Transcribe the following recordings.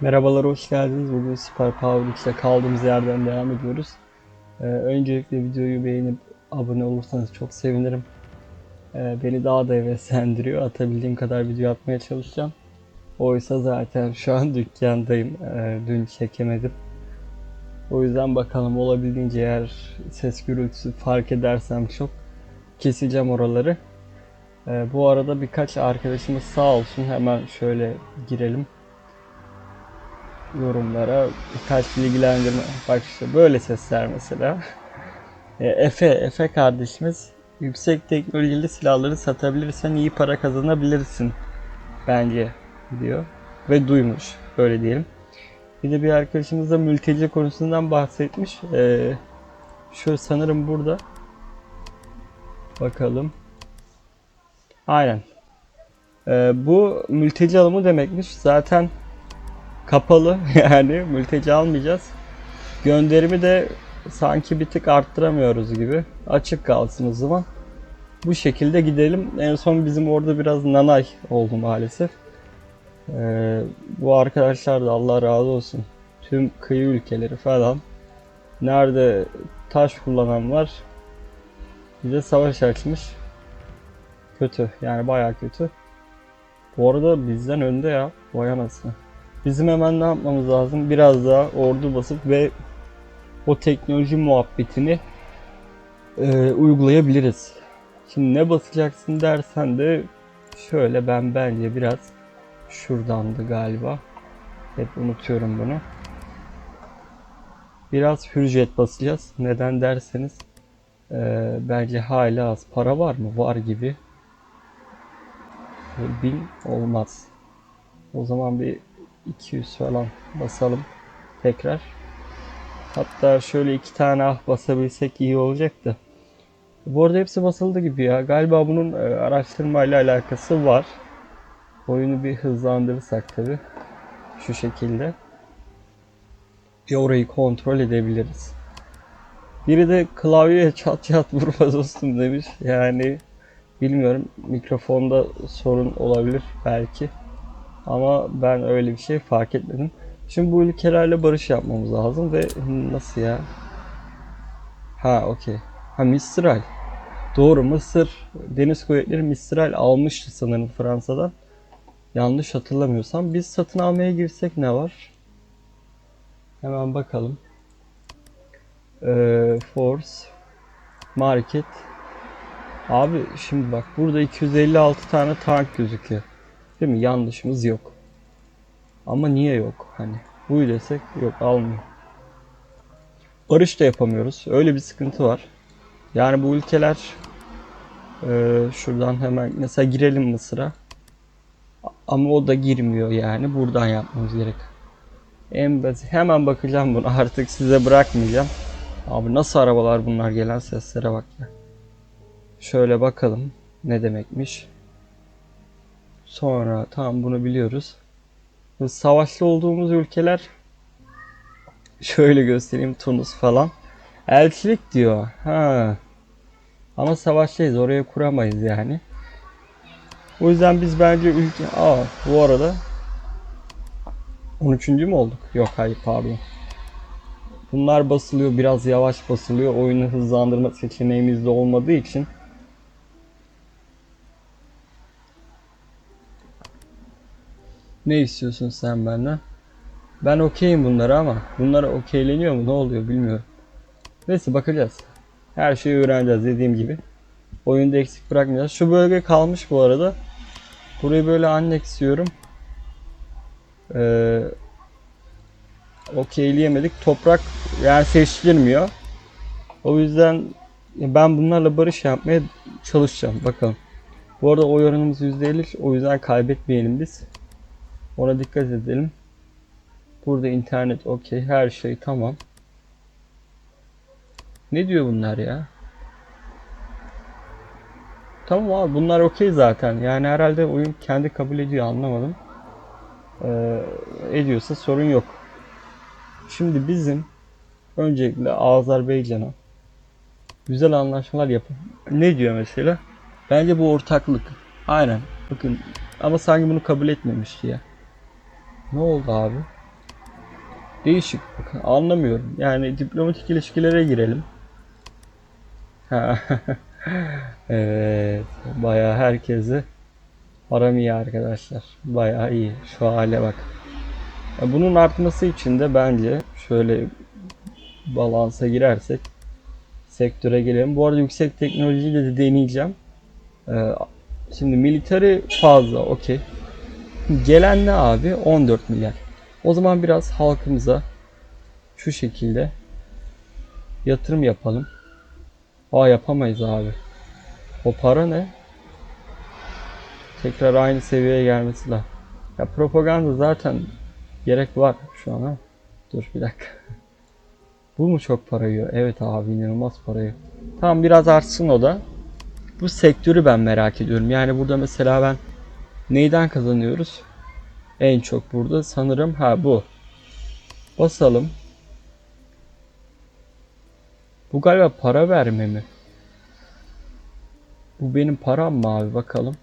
Merhabalar, hoş geldiniz. Bugün Super Power X'e kaldığımız yerden devam ediyoruz. Ee, öncelikle videoyu beğenip abone olursanız çok sevinirim. Ee, beni daha da heveslendiriyor. Atabildiğim kadar video atmaya çalışacağım. Oysa zaten şu an dükkandayım. Ee, dün çekemedim. O yüzden bakalım olabildiğince eğer ses gürültüsü fark edersem çok keseceğim oraları. Ee, bu arada birkaç arkadaşımız sağ olsun hemen şöyle girelim yorumlara birkaç bilgilendirme. Bak işte böyle sesler mesela. E, Efe, Efe kardeşimiz yüksek teknolojili silahları satabilirsen iyi para kazanabilirsin bence diyor. Ve duymuş. Böyle diyelim. Bir de bir arkadaşımız da mülteci konusundan bahsetmiş. E, şu sanırım burada. Bakalım. Aynen. E, bu mülteci alımı demekmiş. Zaten kapalı yani mülteci almayacağız. Gönderimi de sanki bir tık arttıramıyoruz gibi. Açık kalsın o zaman. Bu şekilde gidelim. En son bizim orada biraz nanay oldu maalesef. Ee, bu arkadaşlar da Allah razı olsun. Tüm kıyı ülkeleri falan. Nerede taş kullanan var. Bize savaş açmış. Kötü. Yani bayağı kötü. Bu arada bizden önde ya. Vay anasını. Bizim hemen ne yapmamız lazım? Biraz daha ordu basıp ve o teknoloji muhabbetini e, uygulayabiliriz. Şimdi ne basacaksın dersen de şöyle ben bence biraz şuradandı galiba. Hep unutuyorum bunu. Biraz hürjet basacağız. Neden derseniz e, bence hala az para var mı? Var gibi. E, Bin olmaz. O zaman bir 200 falan basalım tekrar. Hatta şöyle iki tane ah basabilsek iyi olacaktı. Bu arada hepsi basıldı gibi ya. Galiba bunun e, araştırmayla alakası var. Oyunu bir hızlandırırsak tabi. Şu şekilde. Bir orayı kontrol edebiliriz. Biri de klavyeye çat çat vurma dostum demiş. Yani bilmiyorum mikrofonda sorun olabilir belki. Ama ben öyle bir şey fark etmedim. Şimdi bu ülkelerle barış yapmamız lazım ve nasıl ya? Ha okey. Ha Mistral. Doğru Mısır Deniz Kuvvetleri Mistral almıştı sanırım Fransa'dan. Yanlış hatırlamıyorsam. Biz satın almaya girsek ne var? Hemen bakalım. Ee, Force Market Abi şimdi bak burada 256 tane tank gözüküyor. Değil mi? Yanlışımız yok. Ama niye yok? Hani bu desek yok almıyor. Barış da yapamıyoruz. Öyle bir sıkıntı var. Yani bu ülkeler e, şuradan hemen mesela girelim Mısır'a. Ama o da girmiyor yani. Buradan yapmamız gerek. En basit. Hemen bakacağım bunu. Artık size bırakmayacağım. Abi nasıl arabalar bunlar gelen seslere bak ya. Şöyle bakalım ne demekmiş. Sonra tamam bunu biliyoruz. Savaşlı olduğumuz ülkeler şöyle göstereyim Tunus falan. Elçilik diyor. Ha. Ama savaştayız oraya kuramayız yani. O yüzden biz bence ülke... Aa bu arada 13. mü olduk? Yok hayır pardon. Bunlar basılıyor biraz yavaş basılıyor. Oyunu hızlandırma seçeneğimiz de olmadığı için Ne istiyorsun sen benden? Ben okeyim bunlara ama bunlara okeyleniyor mu ne oluyor bilmiyorum. Neyse bakacağız. Her şeyi öğreneceğiz dediğim gibi. Oyunda eksik bırakmayacağız. Şu bölge kalmış bu arada. Burayı böyle anneksiyorum. Ee, okeyleyemedik. Toprak yani seçilmiyor. O yüzden ben bunlarla barış yapmaya çalışacağım. Bakalım. Bu arada oy oranımız %50. O yüzden kaybetmeyelim biz. Ona dikkat edelim. Burada internet okey. Her şey tamam. Ne diyor bunlar ya? Tamam abi bunlar okey zaten. Yani herhalde oyun kendi kabul ediyor anlamadım. Ee, ediyorsa sorun yok. Şimdi bizim öncelikle Azerbaycan'a güzel anlaşmalar yapın. Ne diyor mesela? Bence bu ortaklık. Aynen. Bakın ama sanki bunu kabul etmemişti ya. Ne oldu abi? Değişik. Anlamıyorum. Yani diplomatik ilişkilere girelim. Evet. Bayağı herkesi aram iyi arkadaşlar. Bayağı iyi. Şu hale bak. Ya Bunun artması için de bence şöyle balansa girersek sektöre gelelim. Bu arada yüksek teknolojiyi de deneyeceğim. Ee, şimdi military fazla okey. Gelen ne abi? 14 milyar. O zaman biraz halkımıza şu şekilde yatırım yapalım. Aa yapamayız abi. O para ne? Tekrar aynı seviyeye gelmesi lazım. Ya propaganda zaten gerek var şu an ha. Dur bir dakika. Bu mu çok para yiyor? Evet abi inanılmaz para yiyor. Tamam biraz artsın o da. Bu sektörü ben merak ediyorum. Yani burada mesela ben neyden kazanıyoruz? En çok burada sanırım ha bu. Basalım. Bu galiba para verme mi? Bu benim param mı abi bakalım.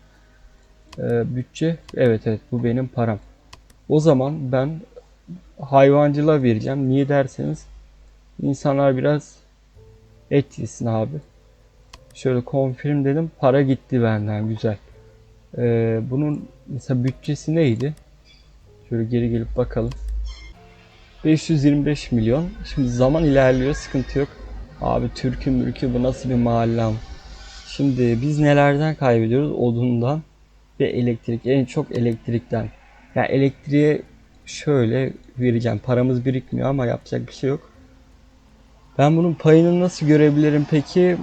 Ee, bütçe evet evet bu benim param. O zaman ben hayvancılığa vereceğim. Niye derseniz insanlar biraz et yesin abi. Şöyle confirm dedim. Para gitti benden güzel. Ee, bunun mesela bütçesi neydi? Şöyle geri gelip bakalım. 525 milyon. Şimdi zaman ilerliyor sıkıntı yok. Abi Türk'ü mürkü bu nasıl bir mahallem? Şimdi biz nelerden kaybediyoruz? Odundan ve elektrik. En çok elektrikten. Yani elektriğe şöyle vereceğim. Paramız birikmiyor ama yapacak bir şey yok. Ben bunun payını nasıl görebilirim peki?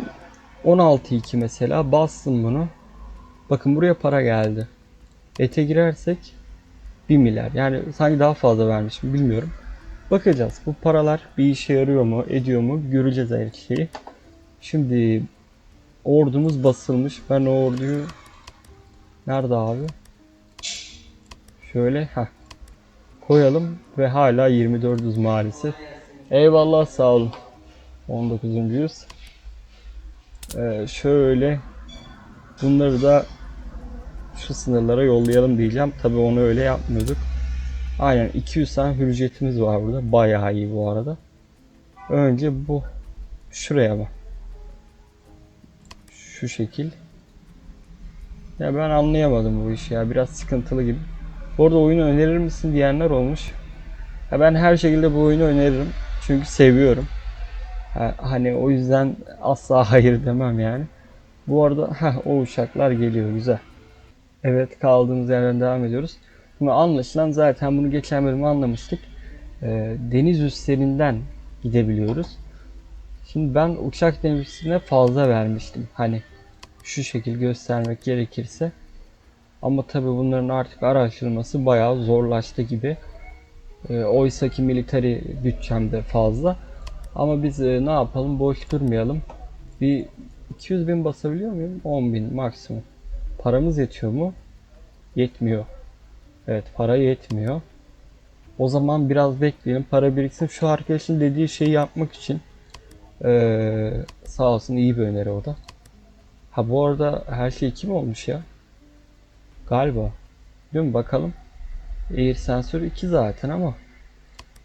16.2 mesela bastım bunu. Bakın buraya para geldi. Ete girersek 1 milyar. Yani sanki daha fazla vermişim bilmiyorum. Bakacağız. Bu paralar bir işe yarıyor mu, ediyor mu göreceğiz her şeyi. Şimdi ordumuz basılmış. Ben o orduyu nerede abi? Şöyle ha koyalım ve hala 24'üz maalesef. Eyvallah sağ olun. 19. yüz. Ee, şöyle bunları da şu sınırlara yollayalım diyeceğim. Tabi onu öyle yapmıyorduk. Aynen 200 tane hürriyetimiz var burada. Bayağı iyi bu arada. Önce bu şuraya bak. Şu şekil. Ya ben anlayamadım bu işi ya. Biraz sıkıntılı gibi. Bu arada oyunu önerir misin diyenler olmuş. Ya ben her şekilde bu oyunu öneririm. Çünkü seviyorum. Ha, hani o yüzden asla hayır demem yani. Bu arada heh, o uçaklar geliyor güzel. Evet kaldığımız yerden devam ediyoruz. Şimdi anlaşılan zaten bunu geçen bölüm anlamıştık. Ee, deniz üstlerinden gidebiliyoruz. Şimdi ben uçak denizine fazla vermiştim. Hani şu şekil göstermek gerekirse. Ama tabi bunların artık araştırılması bayağı zorlaştı gibi. E, Oysa ki military bütçemde fazla. Ama biz e, ne yapalım boş durmayalım. Bir 200 bin basabiliyor muyum? 10 bin maksimum. Paramız yetiyor mu? Yetmiyor. Evet para yetmiyor. O zaman biraz bekleyelim. Para biriksin. Şu arkadaşın dediği şeyi yapmak için ee, sağ olsun iyi bir öneri o da. Ha bu arada her şey kim olmuş ya? Galiba. Değil mi? Bakalım. Air sensör 2 zaten ama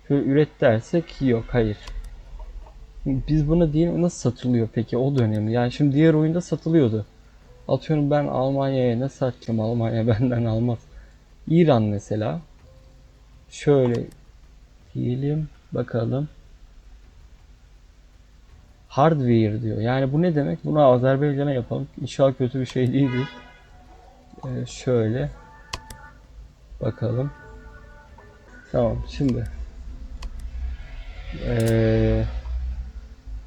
şöyle üret dersek yok hayır. Biz buna değil nasıl satılıyor peki o da önemli. Yani şimdi diğer oyunda satılıyordu. Atıyorum ben Almanya'ya ne satacağım Almanya benden almaz. İran mesela. Şöyle diyelim bakalım. Hardware diyor. Yani bu ne demek? Bunu Azerbaycan'a yapalım. İnşallah kötü bir şey değildir. Ee, şöyle bakalım. Tamam şimdi ee,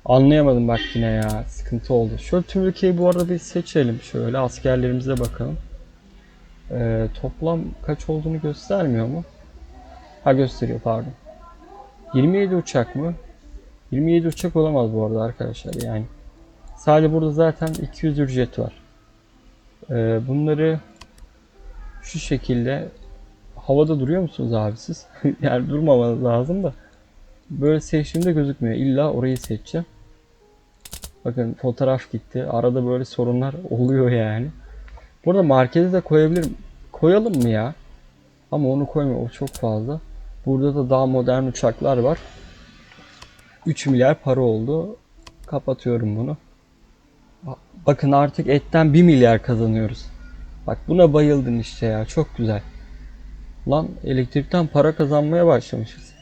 anlayamadım bak yine ya sıkıntı oldu. Şöyle tüm ülkeyi bu arada bir seçelim şöyle askerlerimize bakalım. Ee, toplam kaç olduğunu göstermiyor mu? Ha gösteriyor pardon. 27 uçak mı? 27 uçak olamaz bu arada arkadaşlar yani. Sadece burada zaten 200 ücret var. Ee, bunları şu şekilde havada duruyor musunuz abi siz? yani durmamanız lazım da. Böyle seçtiğimde gözükmüyor. İlla orayı seçeceğim. Bakın fotoğraf gitti. Arada böyle sorunlar oluyor yani. Burada markete de koyabilirim. Koyalım mı ya? Ama onu koyma o çok fazla. Burada da daha modern uçaklar var. 3 milyar para oldu. Kapatıyorum bunu. Ba- Bakın artık etten 1 milyar kazanıyoruz. Bak buna bayıldım işte ya. Çok güzel. Lan elektrikten para kazanmaya başlamışız.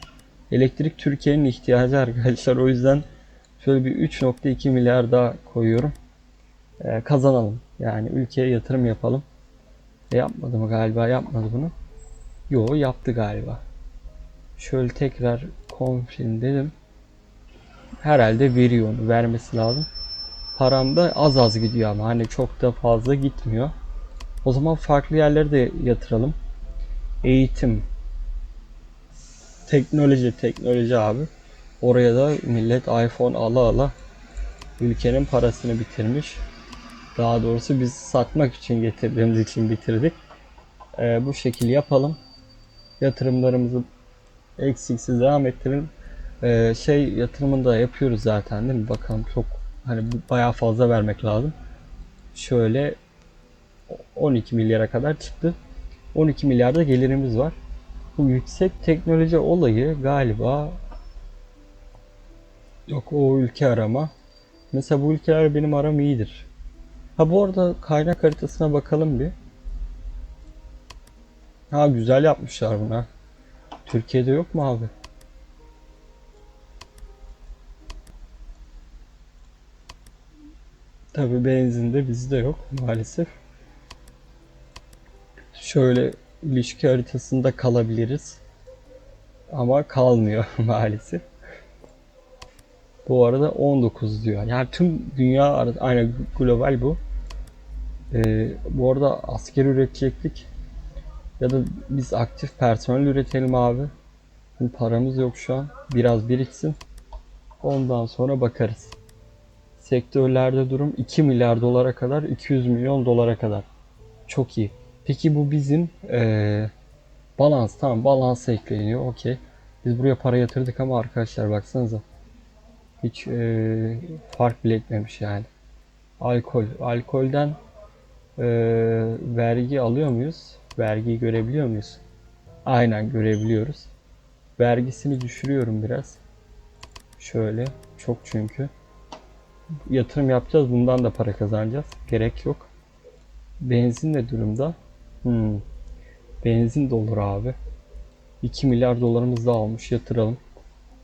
Elektrik Türkiye'nin ihtiyacı arkadaşlar. O yüzden şöyle bir 3.2 milyar daha koyuyorum. Ee, kazanalım. Yani ülkeye yatırım yapalım. E, yapmadı mı galiba? Yapmadı bunu. Yo yaptı galiba. Şöyle tekrar confirm dedim. Herhalde veriyor onu. Vermesi lazım. Param da az az gidiyor ama hani çok da fazla gitmiyor. O zaman farklı yerlere de yatıralım. Eğitim. Teknoloji, teknoloji abi. Oraya da millet iPhone ala ala ülkenin parasını bitirmiş. Daha doğrusu biz satmak için getirdiğimiz için bitirdik. Ee, bu şekil yapalım. Yatırımlarımızı eksiksiz devam ettirelim. Ee, şey yatırımını da yapıyoruz zaten değil mi? Bakalım çok hani bayağı fazla vermek lazım. Şöyle 12 milyara kadar çıktı. 12 milyarda gelirimiz var. Bu yüksek teknoloji olayı galiba yok o ülke arama. Mesela bu ülkeler benim aram iyidir. Ha bu arada kaynak haritasına bakalım bir. Ha güzel yapmışlar buna. Türkiye'de yok mu abi? Tabi benzinde bizde yok maalesef. Şöyle ilişki haritasında kalabiliriz. Ama kalmıyor maalesef. Bu arada 19 diyor. Yani tüm dünya aynı global bu. Ee, bu arada asker üretecektik. Ya da biz aktif personel üretelim abi. Şimdi paramız yok şu an. Biraz biriksin. Ondan sonra bakarız. Sektörlerde durum 2 milyar dolara kadar 200 milyon dolara kadar. Çok iyi. Peki bu bizim eee balans tamam balansa ekleniyor okey. Biz buraya para yatırdık ama arkadaşlar baksanıza. Hiç eee, fark bile etmemiş yani. Alkol. Alkolden eee, vergi alıyor muyuz? Vergiyi görebiliyor muyuz? Aynen görebiliyoruz. Vergisini düşürüyorum biraz. Şöyle. Çok çünkü. Yatırım yapacağız. Bundan da para kazanacağız. Gerek yok. Benzin ne durumda? Hmm. Benzin de olur abi. 2 milyar dolarımız da almış yatıralım.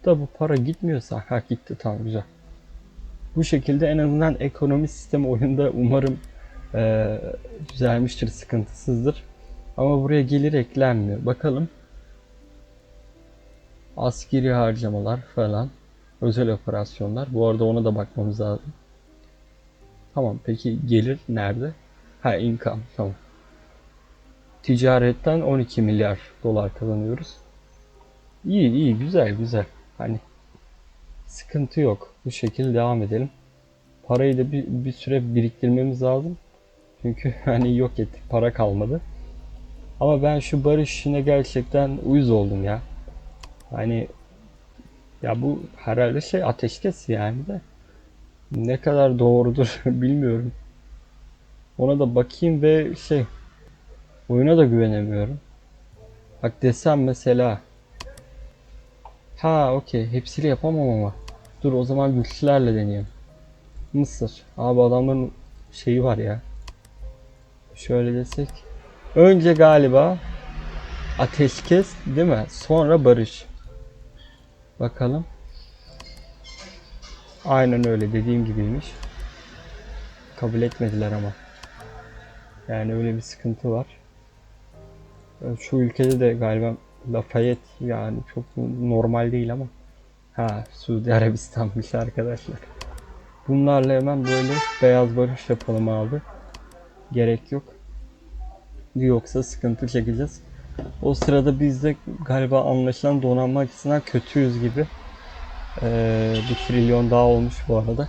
Da bu para gitmiyorsa ha gitti tamam güzel. Bu şekilde en azından ekonomi sistemi oyunda umarım eee, düzelmiştir, sıkıntısızdır. Ama buraya gelir eklenmiyor. Bakalım. Askeri harcamalar falan. Özel operasyonlar. Bu arada ona da bakmamız lazım. Tamam peki gelir nerede? Ha income tamam. Ticaretten 12 milyar dolar kazanıyoruz. İyi iyi güzel güzel. Hani sıkıntı yok. Bu şekilde devam edelim. Parayı da bir, bir süre biriktirmemiz lazım. Çünkü hani yok ettik para kalmadı. Ama ben şu barış işine gerçekten uyuz oldum ya. Hani ya bu herhalde şey ateşkes yani de ne kadar doğrudur bilmiyorum. Ona da bakayım ve şey oyuna da güvenemiyorum. Bak desem mesela ha okey hepsiyle yapamam ama dur o zaman güçlülerle deneyeyim. Mısır. Abi adamların şeyi var ya. Şöyle desek. Önce galiba ateşkes değil mi? Sonra barış. Bakalım. Aynen öyle dediğim gibiymiş. Kabul etmediler ama. Yani öyle bir sıkıntı var. Ee, Şu ülkede de galiba Lafayette yani çok normal değil ama. Ha Suudi Arabistan'mış arkadaşlar. Bunlarla hemen böyle beyaz barış yapalım abi. Gerek yok. Yoksa sıkıntı çekeceğiz. O sırada biz de galiba anlaşılan donanma açısından kötüyüz gibi. Ee, bir trilyon daha olmuş bu arada.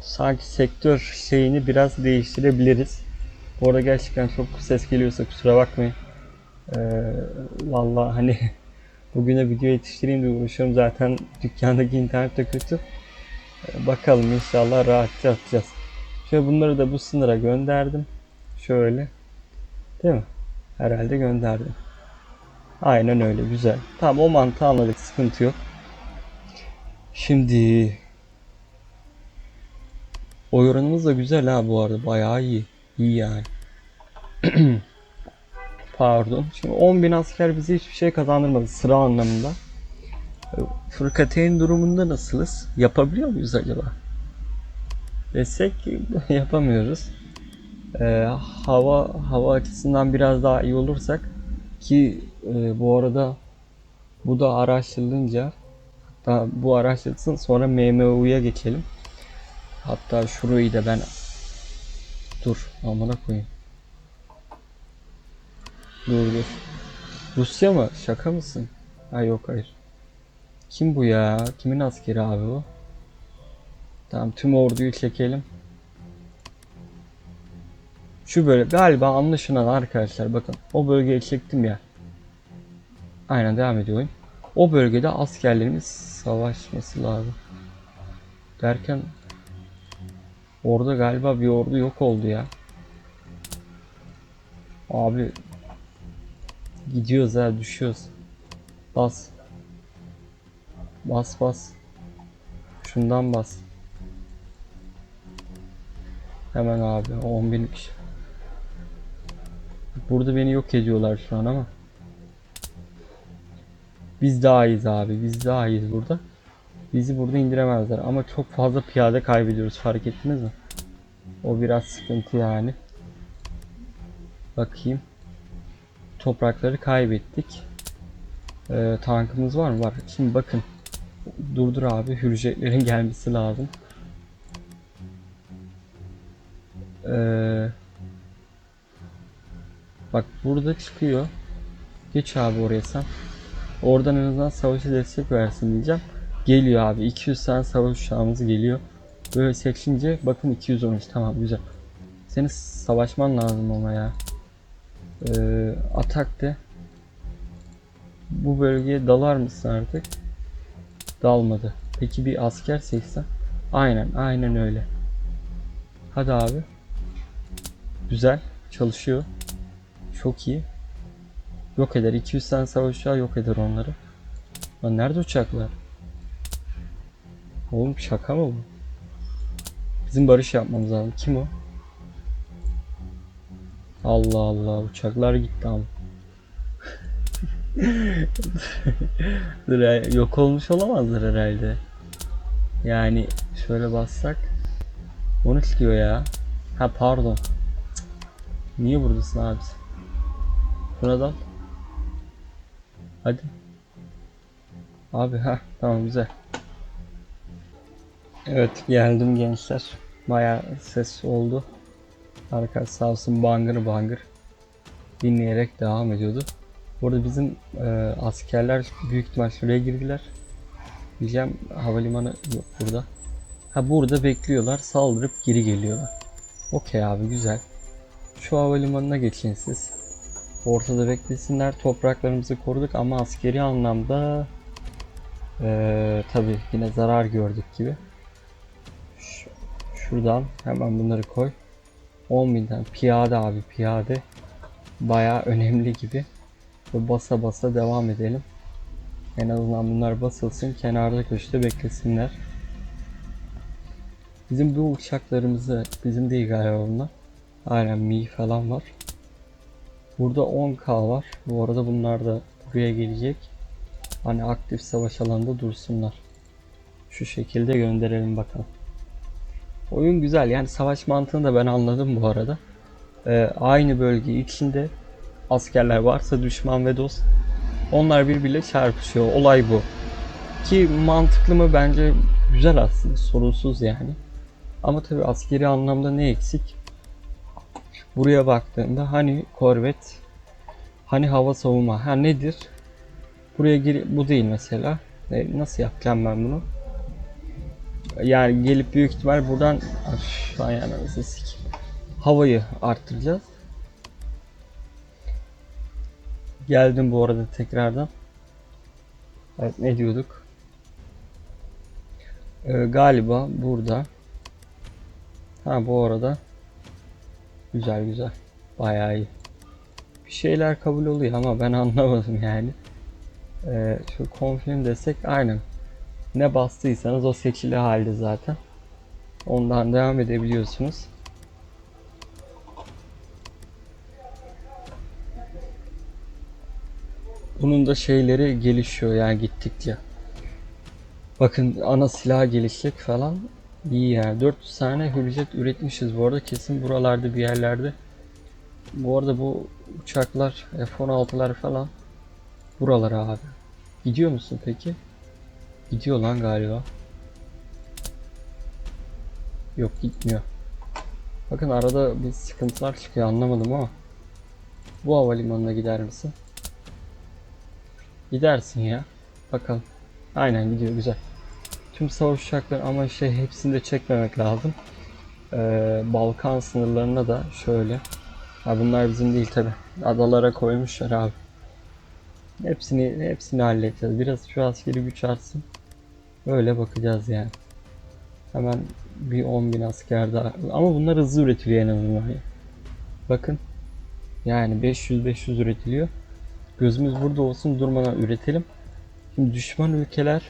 Sanki sektör şeyini biraz değiştirebiliriz. Bu arada gerçekten çok ses geliyorsa kusura bakmayın. Ee, Valla hani bugüne video yetiştireyim diye uğraşıyorum. Zaten dükkandaki internet de kötü. Ee, bakalım inşallah rahatça atacağız. Şöyle bunları da bu sınıra gönderdim. Şöyle. Değil mi? Herhalde gönderdim. Aynen öyle güzel. Tamam o mantığı anladık sıkıntı yok. Şimdi oy oranımız da güzel ha bu arada bayağı iyi. İyi yani. Pardon. Şimdi 10.000 asker bize hiçbir şey kazandırmadı sıra anlamında. Fırkateyn durumunda nasılız? Yapabiliyor muyuz acaba? Desek yapamıyoruz. Ee, hava hava açısından biraz daha iyi olursak ki e, bu arada bu da araştırılınca hatta bu araştırılsın sonra MMU'ya geçelim. Hatta şurayı da ben dur amına koyayım. Dur dur. Rusya mı? Şaka mısın? Ha yok hayır. Kim bu ya? Kimin askeri abi bu? Tamam tüm orduyu çekelim. Şu böyle galiba anlaşılan arkadaşlar bakın o bölgeye çektim ya. Aynen devam ediyor oyun. O bölgede askerlerimiz savaşması lazım. Derken orada galiba bir ordu yok oldu ya. Abi gidiyoruz ha düşüyoruz. Bas. Bas bas. Şundan bas. Hemen abi 10.000 kişi. Burada beni yok ediyorlar şu an ama. Biz daha iyiyiz abi. Biz daha iyiyiz burada. Bizi burada indiremezler ama çok fazla piyade kaybediyoruz fark ettiniz mi? O biraz sıkıntı yani. Bakayım. Toprakları kaybettik. Ee, tankımız var mı? Var. Şimdi bakın. Durdur abi. Hürjetlerin gelmesi lazım. Ee, bak burada çıkıyor. Geç abi oraya sen. Oradan en azından savaşa destek versin diyeceğim. Geliyor abi. 200 tane savaş uçağımız geliyor. Böyle seçince bakın 213 tamam güzel. Seni savaşman lazım ama ya. Ee, atak de. Bu bölgeye dalar mısın artık? Dalmadı. Peki bir asker seçsen? Aynen aynen öyle. Hadi abi. Güzel. Çalışıyor. Çok iyi. Yok eder. 200 tane savaş uçağı yok eder onları. Lan nerede uçaklar? Oğlum şaka mı bu? Bizim barış yapmamız lazım. Kim o? Allah Allah uçaklar gitti ama. Yok olmuş olamazlar herhalde. Yani şöyle bassak 13 diyor ya. Ha pardon. Niye buradasın abi? Şuna dal. Hadi. Abi ha tamam güzel. Evet geldim gençler. Baya ses oldu. Arka sağ olsun bangır bangır dinleyerek devam ediyordu. Burada bizim e, askerler büyük ihtimal şuraya girdiler. Diyeceğim havalimanı yok burada. Ha burada bekliyorlar saldırıp geri geliyorlar. Okey abi güzel. Şu havalimanına geçin siz. Ortada beklesinler. Topraklarımızı koruduk ama askeri anlamda e, tabi yine zarar gördük gibi. Şuradan hemen bunları koy. 10 tane piyade abi piyade. Baya önemli gibi. Ve basa basa devam edelim. En azından bunlar basılsın. Kenarda köşede beklesinler. Bizim bu uçaklarımızı bizim değil galiba bunlar. Aynen Mi falan var. Burada 10k var. Bu arada bunlar da buraya gelecek. Hani aktif savaş alanında dursunlar. Şu şekilde gönderelim bakalım. Oyun güzel yani savaş mantığını da ben anladım bu arada. Ee, aynı bölge içinde askerler varsa düşman ve dost onlar birbiriyle çarpışıyor. Olay bu. Ki mantıklı mı bence güzel aslında sorunsuz yani. Ama tabi askeri anlamda ne eksik? Buraya baktığında hani korvet, hani hava savunma, ha nedir? Buraya gir bu değil mesela. E, nasıl yapacağım ben bunu? Yani gelip büyük ihtimal buradan ayağına nasıl sikeyim. havayı arttıracağız. Geldim bu arada tekrardan. Evet ne diyorduk? Ee, galiba burada. Ha bu arada. Güzel güzel. Bayağı iyi. Bir şeyler kabul oluyor ama ben anlamadım yani. Ee, şu confirm desek aynen. Ne bastıysanız o seçili halde zaten. Ondan devam edebiliyorsunuz. Bunun da şeyleri gelişiyor yani gittikçe. Bakın ana silah gelişecek falan. İyi yani. 400 tane hürriyet üretmişiz bu arada. Kesin buralarda bir yerlerde. Bu arada bu uçaklar F-16'lar falan buralara abi. Gidiyor musun peki? Gidiyor lan galiba. Yok gitmiyor. Bakın arada bir sıkıntılar çıkıyor anlamadım ama. Bu havalimanına gider misin? Gidersin ya. Bakalım. Aynen gidiyor güzel. Tüm savaş uçakları ama şey hepsini de çekmemek lazım. Ee, Balkan sınırlarına da şöyle. Ha bunlar bizim değil tabi. Adalara koymuşlar abi. Hepsini hepsini halledeceğiz. Biraz şu askeri güç artsın. Öyle bakacağız yani. Hemen bir 10.000 asker daha. Ama bunlar hızlı üretiliyor en azından. Bakın. Yani 500-500 üretiliyor. Gözümüz burada olsun durmadan üretelim. Şimdi düşman ülkeler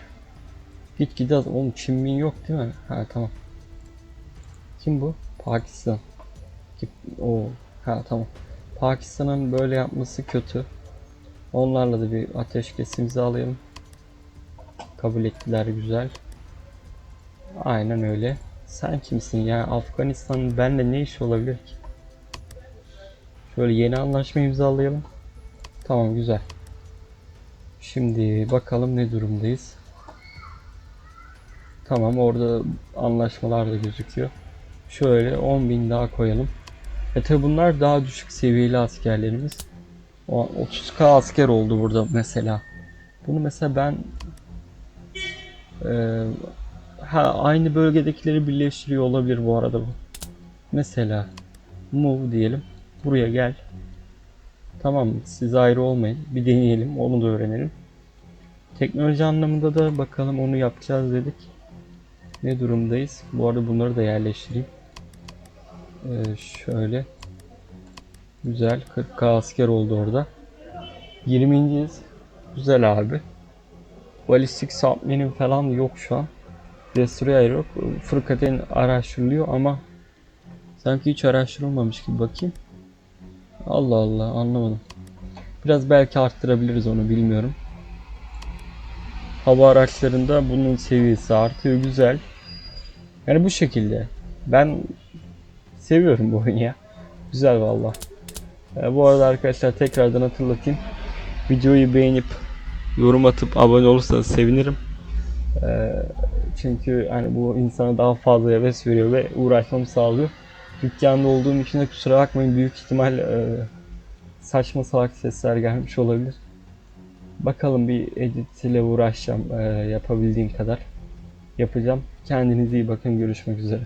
git gide az. Oğlum Çin Min yok değil mi? Ha tamam. Kim bu? Pakistan. Ki- O ha tamam. Pakistan'ın böyle yapması kötü. Onlarla da bir ateşkes imzalayalım. Kabul ettiler güzel. Aynen öyle. Sen kimsin ya? Afganistan'ın benimle ne işi olabilir ki? Şöyle yeni anlaşma imzalayalım. Tamam güzel. Şimdi bakalım ne durumdayız. Tamam orada anlaşmalar da gözüküyor. Şöyle 10.000 daha koyalım. E tabi bunlar daha düşük seviyeli askerlerimiz. O 30k asker oldu burada mesela. Bunu mesela ben e, ha, aynı bölgedekileri birleştiriyor olabilir bu arada bu. Mesela move diyelim. Buraya gel. Tamam? Siz ayrı olmayın. Bir deneyelim. Onu da öğrenelim. Teknoloji anlamında da bakalım onu yapacağız dedik. Ne durumdayız? Bu arada bunları da yerleştireyim. Ee, şöyle. Güzel. 40k asker oldu orada. 20.yiz. Güzel abi. Balistik submarine falan yok şu an. Destroyer yok. Fırkateyn araştırılıyor ama sanki hiç araştırılmamış gibi bakayım. Allah Allah anlamadım. Biraz belki arttırabiliriz onu bilmiyorum. Hava araçlarında bunun seviyesi artıyor güzel. Yani bu şekilde. Ben seviyorum bu oyunu ya. Güzel valla. Ee, bu arada arkadaşlar tekrardan hatırlatayım. Videoyu beğenip yorum atıp abone olursanız sevinirim. Ee, çünkü hani bu insana daha fazla heves veriyor ve uğraşmamı sağlıyor. Dükkanda olduğum için de kusura bakmayın büyük ihtimal e, saçma salak sesler gelmiş olabilir. Bakalım bir edit ile uğraşacağım e, yapabildiğim kadar. Yapacağım. Kendinize iyi bakın. Görüşmek üzere.